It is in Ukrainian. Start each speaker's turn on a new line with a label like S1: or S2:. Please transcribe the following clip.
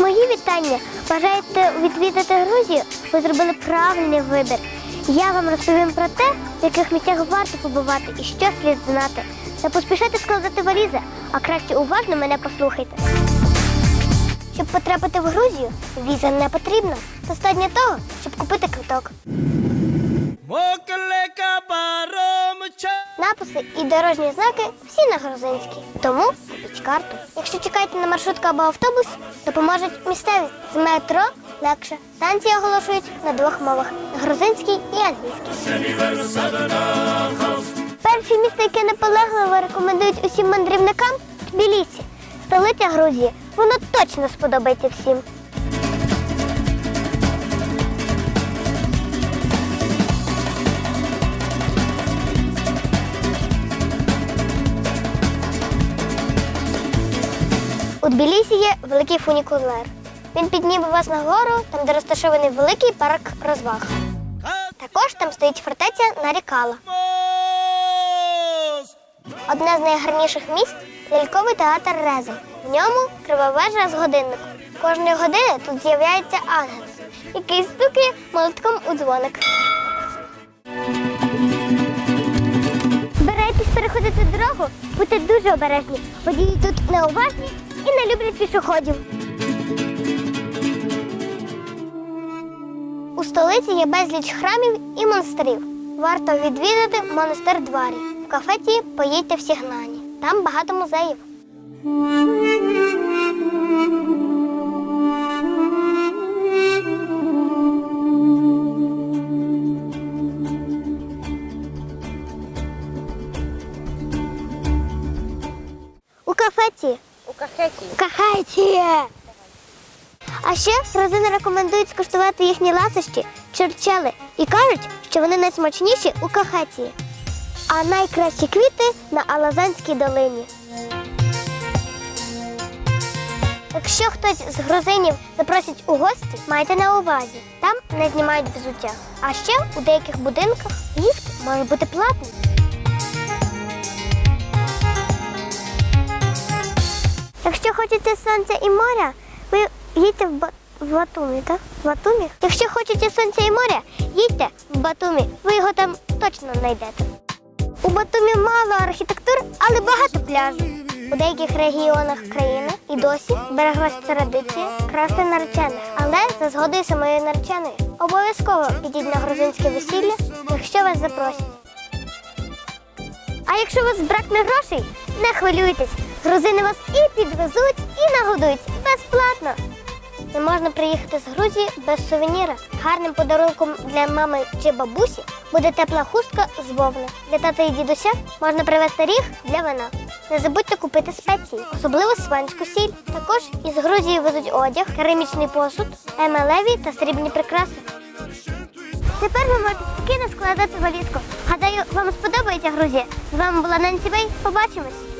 S1: Мої вітання. Бажаєте відвідати Грузію? Ви зробили правильний вибір. Я вам розповім про те, в яких місцях варто побувати і що слід знати. Не поспішайте складати валізи, а краще уважно мене послухайте. Щоб потрапити в Грузію, віза не потрібна. Достатньо того, щоб купити квиток. Написи і дорожні знаки всі на грузинській. Тому купіть карту. Якщо чекаєте на маршрутку або автобус, допоможуть місцеві. З метро легше. Станції оголошують на двох мовах грузинській і англійській. Перше місто, яке наполегливо рекомендують усім мандрівникам Тбілісі, столиця Грузії. Воно точно сподобається всім. У Тбілісі є великий фунікулер. Він підніме вас нагору, там де розташований великий парк розваг. Також там стоїть фортеця Нарікала. Одне з найгарніших місць ляльковий театр Реза. В ньому крива вежа з годинником. Кожної години тут з'являється ангел, який стукає молотком у дзвоник. Збираєтесь переходити дорогу, будьте дуже обережні. Водії тут неуважні і не люблять пішоходів. У столиці є безліч храмів і монастирів. Варто відвідати монастир Дварі. В кафеті поїдьте в Сігнані. Там багато музеїв. У кафеті.
S2: У кахеті.
S1: А ще родини рекомендують скуштувати їхні ласощі, черчели і кажуть, що вони найсмачніші у кахеті. А найкращі квіти на Алазанській долині. Якщо хтось з грузинів запросить у гості, майте на увазі, там не знімають взуття. А ще у деяких будинках ліфт може бути платний. Хочете сонця і моря, ви їдьте в, Ба- в Батумі, так? В Батумі? Якщо хочете сонця і моря, їдьте в Батумі. Ви його там точно знайдете. У Батумі мало архітектур, але багато пляжів. У деяких регіонах країни і досі береглась традиція красти наречених, але за згодою самої нареченої. Обов'язково підіть на грузинське весілля, якщо вас запросять. А якщо у вас бракне грошей, не хвилюйтесь. Грузини вас і підвезуть, і нагодують безплатно. Не можна приїхати з Грузії без сувеніра. Гарним подарунком для мами чи бабусі буде тепла хустка з вовни. Для тата і дідуся можна привезти ріг для вина. Не забудьте купити спеції, особливо сванську сіль. Також із Грузії везуть одяг, керамічний посуд, емелеві та срібні прикраси. Тепер ви можете спокійно складати валізку. Гадаю, вам сподобається Грузія. З вами була Ненсі Бей. Побачимось.